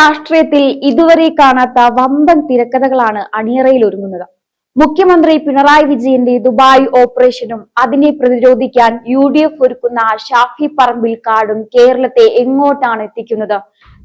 രാഷ്ട്രീയത്തിൽ ഇതുവരെ കാണാത്ത വമ്പൻ തിരക്കഥകളാണ് അണിയറയിൽ ഒരുങ്ങുന്നത്. മുഖ്യമന്ത്രി പിണറായി വിജയന്റെ ദുബായ് ഓപ്പറേഷനും അതിനെ പ്രതിരോധിക്കാൻ യു ഡി എഫ് ഒരുക്കുന്ന ഷാഫി പറമ്പിൽ കാടും കേരളത്തെ എങ്ങോട്ടാണ് എത്തിക്കുന്നത്?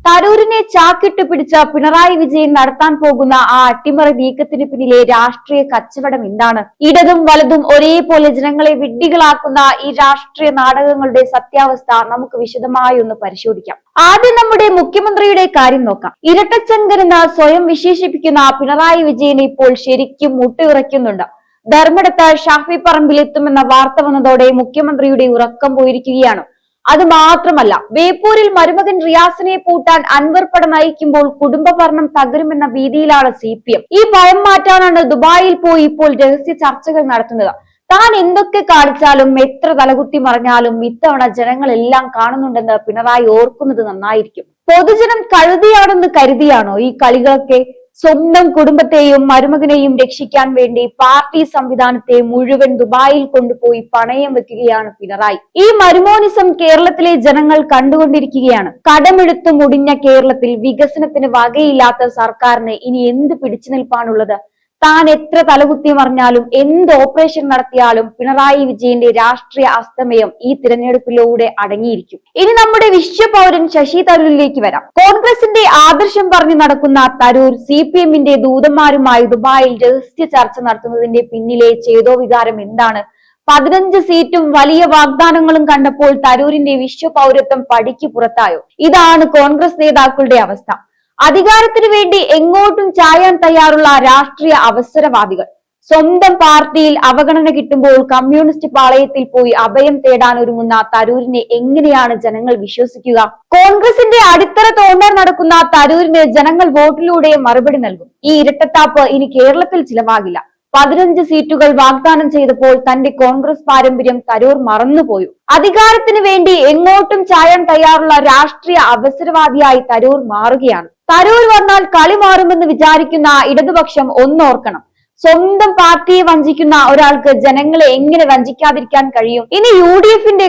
തരൂരിനെ ചാക്കിട്ട് പിടിച്ച പിണറായി വിജയൻ നടത്താൻ പോകുന്ന ആ അട്ടിമറി നീക്കത്തിന് പിന്നിലെ രാഷ്ട്രീയ കച്ചവടം എന്താണ്? ഇടതും വലതും ഒരേപോലെ ജനങ്ങളെ വിഡ്ഢികളാക്കുന്ന ഈ രാഷ്ട്രീയ നാടകങ്ങളുടെ സത്യാവസ്ഥ നമുക്ക് വിശദമായി ഒന്ന് പരിശോധിക്കാം. ആദ്യം നമ്മുടെ മുഖ്യമന്ത്രിയുടെ കാര്യം നോക്കാം. ഇരട്ടച്ചങ്കൻ എന്ന് സ്വയം വിശേഷിപ്പിക്കുന്ന പിണറായി വിജയൻ ഇപ്പോൾ ശരിക്കും മുട്ടുവിറയ്ക്കുന്നുണ്ട് ധർമ്മടത്ത് ഷാഫി പറമ്പിൽ എത്തുമെന്ന വാർത്ത വന്നതോടെ മുഖ്യമന്ത്രിയുടെ ഉറക്കം പോയിരിക്കുകയാണ്. അത് മാത്രമല്ല ബേപ്പൂരിൽ മരുമകൻ റിയാസിനെ പൂട്ടാൻ അൻവർ പട നയിക്കുമ്പോൾ കുടുംബ ഭരണം തകരുമെന്ന ഭീതിയിലാണ് സി പി എം. ഈ ഭയം മാറ്റാനാണ് ദുബായിൽ പോയി ഇപ്പോൾ രഹസ്യ ചർച്ചകൾ നടത്തുന്നത്. താൻ എന്തൊക്കെ കാണിച്ചാലും എത്ര തലകുത്തി മറിഞ്ഞാലും ഇത്തവണ ജനങ്ങളെല്ലാം കാണുന്നുണ്ടെന്ന് പിണറായി ഓർക്കുന്നത് നന്നായിരിക്കും. പൊതുജനം കഴുതിയാണെന്ന് കരുതിയാണോ ഈ കളികളൊക്കെ? സ്വന്തം കുടുംബത്തെയും മരുമകനെയും രക്ഷിക്കാൻ വേണ്ടി പാർട്ടി സംവിധാനത്തെ മുഴുവൻ ദുബായിൽ കൊണ്ടുപോയി പണയം വെക്കുകയാണ് പിണറായി. ഈ മരുമോനിസം കേരളത്തിലെ ജനങ്ങൾ കണ്ടുകൊണ്ടിരിക്കുകയാണ്. കടമെടുത്തു മുടിഞ്ഞ കേരളത്തിൽ വികസനത്തിന് വകയില്ലാത്ത സർക്കാരിന് ഇനി എന്ത് പിടിച്ചു നിൽപ്പാണുള്ളത് താൻ എത്ര തലകുത്തി മറിഞ്ഞാലും എന്ത് ഓപ്പറേഷൻ നടത്തിയാലും പിണറായി വിജയന്റെ രാഷ്ട്രീയ അസ്തമയം ഈ തിരഞ്ഞെടുപ്പിലൂടെ അടങ്ങിയിരിക്കും. ഇനി നമ്മുടെ വിശ്വപൗരൻ ശശി തരൂരിലേക്ക് വരാം. കോൺഗ്രസിന്റെ ആദർശം പറഞ്ഞു നടക്കുന്ന തരൂർ സി പി എമ്മിന്റെ ദൂതന്മാരുമായി ദുബായിൽ രഹസ്യ ചർച്ച നടത്തുന്നതിന്റെ പിന്നിലെ ചേതോ വികാരം എന്താണ്? പതിനഞ്ച് സീറ്റും വലിയ വാഗ്ദാനങ്ങളും കണ്ടപ്പോൾ തരൂരിന്റെ വിശ്വപൗരത്വം പടിക്ക് പുറത്തായോ? ഇതാണ് കോൺഗ്രസ് നേതാക്കളുടെ അവസ്ഥ. അധികാരത്തിനു വേണ്ടി എങ്ങോട്ടും ചായാൻ തയ്യാറുള്ള രാഷ്ട്രീയ അവസരവാദികൾ. സ്വന്തം പാർട്ടിയിൽ അവഗണന കിട്ടുമ്പോൾ കമ്മ്യൂണിസ്റ്റ് പാളയത്തിൽ പോയി അഭയം തേടാൻ ഒരുങ്ങുന്ന തരൂരിനെ എങ്ങനെയാണ് ജനങ്ങൾ വിശ്വസിക്കുക? കോൺഗ്രസിന്റെ അടിത്തറ തോണ്ടർ നടക്കുന്ന തരൂരിന് ജനങ്ങൾ വോട്ടിലൂടെ മറുപടി നൽകും. ഈ ഇരട്ടത്താപ്പ് ഇനി കേരളത്തിൽ ചിലവാകില്ല. പതിനഞ്ച് സീറ്റുകൾ വാഗ്ദാനം ചെയ്തപ്പോൾ തന്റെ കോൺഗ്രസ് പാരമ്പര്യം തരൂർ മറന്നുപോയി. അധികാരത്തിന് വേണ്ടി എങ്ങോട്ടും ചായാൻ തയ്യാറുള്ള രാഷ്ട്രീയ അവസരവാദിയായി തരൂർ മാറുകയാണ്. തരൂർ വന്നാൽ കളി മാറുമെന്ന് വിചാരിക്കുന്ന ഇടതുപക്ഷം ഒന്നോർക്കണം. സ്വന്തം പാർട്ടിയെ വഞ്ചിക്കുന്ന ഒരാൾക്ക് ജനങ്ങളെ എങ്ങനെ വഞ്ചിക്കാതിരിക്കാൻ കഴിയും? ഇനി യു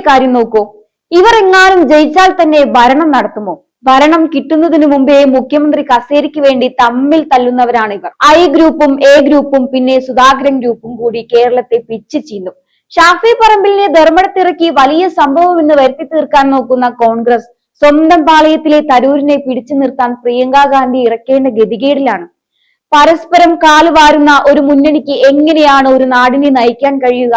കാര്യം നോക്കൂ. ഇവർ എങ്ങാനും ജയിച്ചാൽ തന്നെ ഭരണം നടത്തുമോ? ഭരണം കിട്ടുന്നതിന് മുമ്പേ മുഖ്യമന്ത്രി കസേരിക്ക് വേണ്ടി തമ്മിൽ തല്ലുന്നവരാണ് ഇവർ. ഐ ഗ്രൂപ്പും എ ഗ്രൂപ്പും പിന്നെ സുധാകരൻ ഗ്രൂപ്പും കൂടി കേരളത്തെ പിച്ച് ചീന്തും ഷാഫി പറമ്പിലിനെ ധർമ്മടത്തിറക്കി വലിയ സംഭവം എന്ന് വരുത്തി തീർക്കാൻ നോക്കുന്ന കോൺഗ്രസ് സ്വന്തം പാളയത്തിലെ തരൂരിനെ പിടിച്ചു നിർത്താൻ പ്രിയങ്ക ഗാന്ധി ഇറക്കേണ്ട ഗതികേടിലാണ്. പരസ്പരം കാലുവാരുന്ന ഒരു മുന്നണിക്ക് എങ്ങനെയാണ് ഒരു നാടിനെ നയിക്കാൻ കഴിയുക?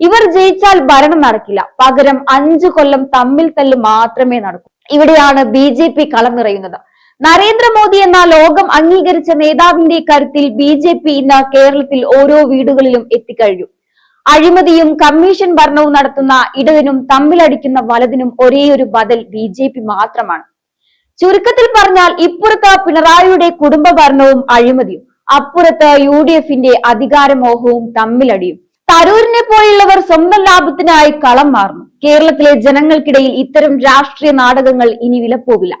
ഇവർ ജയിച്ചാൽ ഭരണം നടക്കില്ല. പകരം അഞ്ചു കൊല്ലം തമ്മിൽ തല്ല് മാത്രമേ നടക്കൂ. ഇവിടെയാണ് ബി ജെ പി കളമിറയുന്നത് നരേന്ദ്രമോദി എന്ന ലോകം അംഗീകരിച്ച നേതാവിന്റെ കരുത്തിൽ ബി ജെ പി ഇന്ന് കേരളത്തിൽ ഓരോ വീടുകളിലും എത്തിക്കഴിഞ്ഞു. അഴിമതിയും കമ്മീഷൻ ഭരണവും നടത്തുന്ന ഇടതിനും തമ്മിലടിക്കുന്ന വലതിനും ഒരേ ഒരു ബദൽ ബി ജെ പി മാത്രമാണ്. ചുരുക്കത്തിൽ പറഞ്ഞാൽ ഇപ്പുറത്ത് പിണറായിയുടെ കുടുംബ ഭരണവും അഴിമതിയും അപ്പുറത്ത് യു ഡി എഫിന്റെ അധികാരമോഹവും തമ്മിലടിയും. തരൂരിനെ പോലുള്ളവർ സ്വന്തം ലാഭത്തിനായി കളം മാറുന്നു. കേരളത്തിലെ ജനങ്ങൾക്കിടയിൽ ഇത്തരം രാഷ്ട്രീയ നാടകങ്ങൾ ഇനി വിലപ്പോവില്ല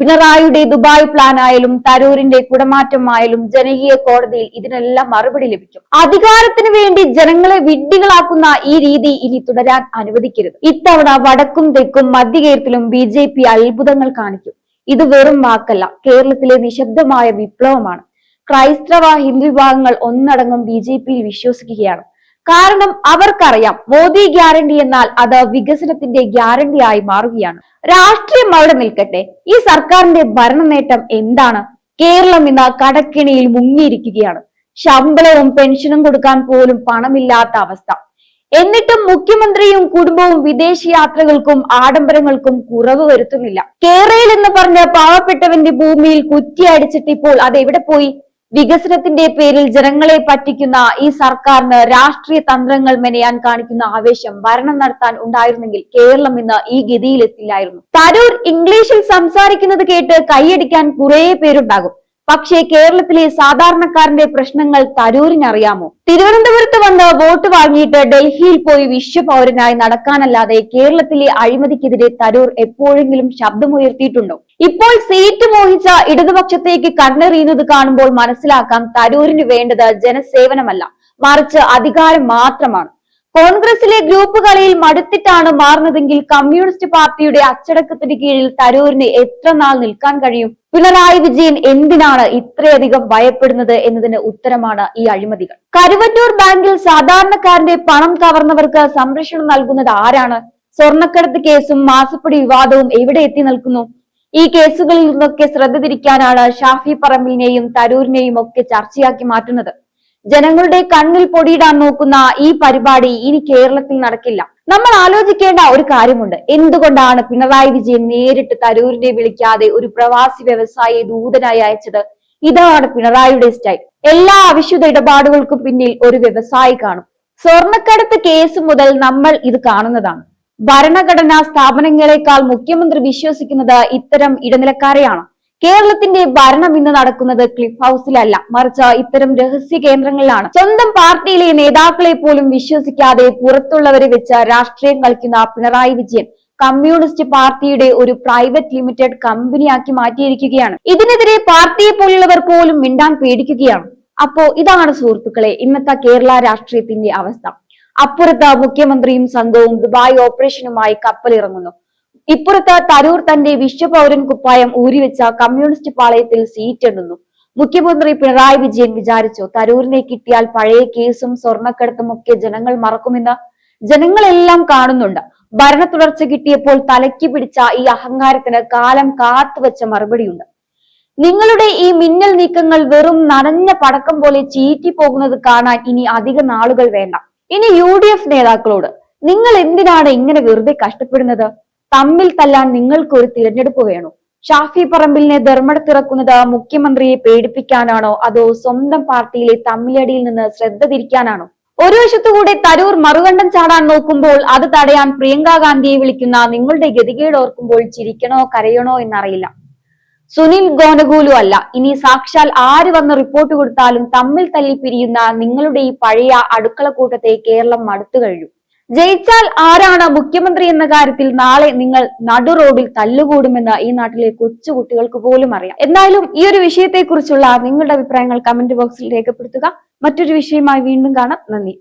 പിണറായിയുടെ ദുബായ് പ്ലാൻ ആയാലും തരൂരിന്റെ കുടമാറ്റം ആയാലും ജനകീയ കോടതിയിൽ ഇതിനെല്ലാം മറുപടി ലഭിക്കും. അധികാരത്തിന് വേണ്ടി ജനങ്ങളെ വിഡ്ഢികളാക്കുന്ന ഈ രീതി ഇനി തുടരാൻ അനുവദിക്കരുത്. ഇത്തവണ വടക്കും തെക്കും മധ്യകേരളത്തിലും ബി ജെ പി അത്ഭുതങ്ങൾ കാണിക്കും. ഇത് വെറും വാക്കല്ല. കേരളത്തിലെ നിശബ്ദമായ വിപ്ലവമാണ്. ക്രൈസ്തവ ഹിന്ദു വിഭാഗങ്ങൾ ഒന്നടങ്കം ബി ജെ പിയിൽ വിശ്വസിക്കുകയാണ്. കാരണം അവർക്കറിയാം മോദി ഗ്യാരണ്ടി എന്നാൽ അത് വികസനത്തിന്റെ ഗ്യാരണ്ടി ആയി മാറുകയാണ്. രാഷ്ട്രീയം അവിടെ നിൽക്കട്ടെ. ഈ സർക്കാരിന്റെ ഭരണ നേട്ടം എന്താണ്? കേരളം ഇന്ന് കടക്കിണിയിൽ മുങ്ങിയിരിക്കുകയാണ്. ശമ്പളവും പെൻഷനും കൊടുക്കാൻ പോലും പണമില്ലാത്ത അവസ്ഥ. എന്നിട്ടും മുഖ്യമന്ത്രിയും കുടുംബവും വിദേശ യാത്രകൾക്കും ആഡംബരങ്ങൾക്കും കുറവ് വരുത്തുന്നില്ല. കേരളയിൽ എന്ന് പറഞ്ഞ പാവപ്പെട്ടവന്റെ ഭൂമിയിൽ കുറ്റിയടിച്ചിട്ട് ഇപ്പോൾ അത് എവിടെ പോയി? വികസനത്തിന്റെ പേരിൽ ജനങ്ങളെ പറ്റിക്കുന്ന ഈ സർക്കാരിന് രാഷ്ട്രീയ തന്ത്രങ്ങൾ മെനയാൻ കാണിക്കുന്ന ആവേശം ഭരണം നടത്താൻ ഉണ്ടായിരുന്നെങ്കിൽ കേരളം ഇന്ന് ഈ ഗതിയിലെത്തില്ലായിരുന്നു. തരൂർ ഇംഗ്ലീഷിൽ സംസാരിക്കുന്നത് കേട്ട് കൈയടിക്കാൻ കുറെ പേരുണ്ടാകും. പക്ഷേ കേരളത്തിലെ സാധാരണക്കാരന്റെ പ്രശ്നങ്ങൾ തരൂരിനറിയാമോ? തിരുവനന്തപുരത്ത് വന്ന് വോട്ട് വാങ്ങിയിട്ട് ഡൽഹിയിൽ പോയി വിശ്വപൗരനായി നടക്കാനല്ലാതെ കേരളത്തിലെ അഴിമതിക്കെതിരെ തരൂർ എപ്പോഴെങ്കിലും ശബ്ദമുയർത്തിയിട്ടുണ്ടോ? ഇപ്പോൾ സീറ്റ് മോഹിച്ച ഇടതുപക്ഷത്തേക്ക് കണ്ണെറിയുന്നത് കാണുമ്പോൾ മനസ്സിലാക്കാം തരൂരിന് വേണ്ടത് ജനസേവനമല്ല മറിച്ച് അധികാരം മാത്രമാണ്. കോൺഗ്രസിലെ ഗ്രൂപ്പ് കളിയിൽ മടുത്തിട്ടാണ് മാറുന്നതെങ്കിൽ കമ്മ്യൂണിസ്റ്റ് പാർട്ടിയുടെ അച്ചടക്കത്തിന് കീഴിൽ തരൂരിന് എത്ര നാൾ നിൽക്കാൻ കഴിയും? പിണറായി വിജയൻ എന്തിനാണ് ഇത്രയധികം ഭയപ്പെടുന്നത് എന്നതിന് ഉത്തരമാണ് ഈ അഴിമതികൾ. കരുവറ്റൂർ ബാങ്കിൽ സാധാരണക്കാരന്റെ പണം കവർന്നവർക്ക് സംരക്ഷണം നൽകുന്നത് ആരാണ്? സ്വർണക്കടത്ത് കേസും മാസപ്പടി വിവാദവും എവിടെ എത്തി നിൽക്കുന്നു? ഈ കേസുകളിൽ നിന്നൊക്കെ ശ്രദ്ധ തിരിക്കാനാണ് ഷാഫി പറമ്പിലിനെയും തരൂരിനെയും ഒക്കെ ചർച്ചയാക്കി മാറ്റുന്നത്. ജനങ്ങളുടെ കണ്ണിൽ പൊടിയിടാൻ നോക്കുന്ന ഈ പരിപാടി ഇനി കേരളത്തിൽ നടക്കില്ല. നമ്മൾ ആലോചിക്കേണ്ട ഒരു കാര്യമുണ്ട്. എന്തുകൊണ്ടാണ് പിണറായി വിജയൻ നേരിട്ട് തരൂരിനെ വിളിക്കാതെ ഒരു പ്രവാസി വ്യവസായിയെ ദൂതനായി അയച്ചത്? ഇതാണ് പിണറായിയുടെ സ്റ്റൈൽ. എല്ലാ അവിശുദ്ധ ഇടപാടുകൾക്കും പിന്നിൽ ഒരു വ്യവസായി കാണും. സ്വർണക്കടത്ത് കേസ് മുതൽ നമ്മൾ ഇത് കാണുന്നതാണ്. ഭരണഘടനാ സ്ഥാപനങ്ങളെക്കാൾ മുഖ്യമന്ത്രി വിശ്വസിക്കുന്നത് ഇത്തരം ഇടനിലക്കാരെയാണ്. കേരളത്തിന്റെ ഭരണം ഇന്ന് നടക്കുന്നത് ക്ലിഫ് ഹൗസിലല്ല. മറിച്ച് ഇത്തരം രഹസ്യ കേന്ദ്രങ്ങളിലാണ്. സ്വന്തം പാർട്ടിയിലെ നേതാക്കളെ പോലും വിശ്വസിക്കാതെ പുറത്തുള്ളവരെ വെച്ച് രാഷ്ട്രീയം കളിക്കുന്ന പിണറായി വിജയൻ കമ്മ്യൂണിസ്റ്റ് പാർട്ടിയുടെ ഒരു പ്രൈവറ്റ് ലിമിറ്റഡ് കമ്പനിയാക്കി മാറ്റിയിരിക്കുകയാണ്. ഇതിനെതിരെ പാർട്ടിയെ പോലുള്ളവർ പോലും മിണ്ടാൻ പേടിക്കുകയാണ്. അപ്പോ ഇതാണ് സുഹൃത്തുക്കളെ ഇന്നത്തെ കേരള രാഷ്ട്രീയത്തിന്റെ അവസ്ഥ. അപ്പുറത്ത് മുഖ്യമന്ത്രിയും സംഘവും ദുബായ് ഓപ്പറേഷനുമായി കപ്പലിറങ്ങുന്നു. ഇപ്പുറത്ത് തരൂർ തന്റെ വിശ്വപൗരൻ കുപ്പായം ഊരിവെച്ച കമ്മ്യൂണിസ്റ്റ് പാളയത്തിൽ സീറ്റ് എണ്ണുന്നു. മുഖ്യമന്ത്രി പിണറായി വിജയൻ വിചാരിച്ചു തരൂരിനെ കിട്ടിയാൽ പഴയ കേസും സ്വർണക്കടത്തും ഒക്കെ ജനങ്ങൾ മറക്കുമെന്ന് ജനങ്ങളെല്ലാം കാണുന്നുണ്ട്. ഭരണ തുടർച്ച കിട്ടിയപ്പോൾ തലയ്ക്ക് പിടിച്ച ഈ അഹങ്കാരത്തിന് കാലം കാത്തുവെച്ച മറുപടിയുണ്ട്. നിങ്ങളുടെ ഈ മിന്നൽ നീക്കങ്ങൾ വെറും നനഞ്ഞ പടക്കം പോലെ ചീറ്റി പോകുന്നത് കാണാൻ ഇനി അധിക നാളുകൾ വേണ്ട. ഇനി യു നേതാക്കളോട് നിങ്ങൾ എന്തിനാണ് ഇങ്ങനെ വെറുതെ കഷ്ടപ്പെടുന്നത്? തമ്മിൽ തല്ലാൻ നിങ്ങൾക്ക് ഒരു തിരഞ്ഞെടുപ്പ് വേണോ? ഷാഫി പറമ്പിലിനെ ധർമ്മടത്തിറക്കുന്നത് മുഖ്യമന്ത്രിയെ പേടിപ്പിക്കാനാണോ? അതോ സ്വന്തം പാർട്ടിയിലെ തമ്മിലടിയിൽ നിന്ന് ശ്രദ്ധ തിരിക്കാനാണോ? ഒരു വശത്തുകൂടെ തരൂർ മറുകണ്ഠം ചാടാൻ നോക്കുമ്പോൾ അത് തടയാൻ പ്രിയങ്ക ഗാന്ധിയെ വിളിക്കുന്ന നിങ്ങളുടെ ഗതികേട് ഓർക്കുമ്പോൾ ചിരിക്കണോ കരയണോ എന്നറിയില്ല. സുനിൽ ഗോനഗൂലു അല്ല. ഇനി സാക്ഷാൽ ആര് വന്ന് റിപ്പോർട്ട് കൊടുത്താലും തമ്മിൽ തല്ലി പിരിയുന്ന നിങ്ങളുടെ ഈ പഴയ അടുക്കള കൂട്ടത്തെ കേരളം മടുത്തു കഴിഞ്ഞു. ജയിച്ചാൽ ആരാണ് മുഖ്യമന്ത്രി എന്ന കാര്യത്തിൽ നാളെ നിങ്ങൾ നടു റോഡിൽ തല്ലുകൂടുമെന്ന് ഈ നാട്ടിലെ കൊച്ചുകുട്ടികൾക്ക് പോലും അറിയാം. എന്നാലും ഈ ഒരു വിഷയത്തെക്കുറിച്ചുള്ള നിങ്ങളുടെ അഭിപ്രായങ്ങൾ കമന്റ് ബോക്സിൽ രേഖപ്പെടുത്തുക. മറ്റൊരു വിഷയമായി വീണ്ടും കാണാം. നന്ദി.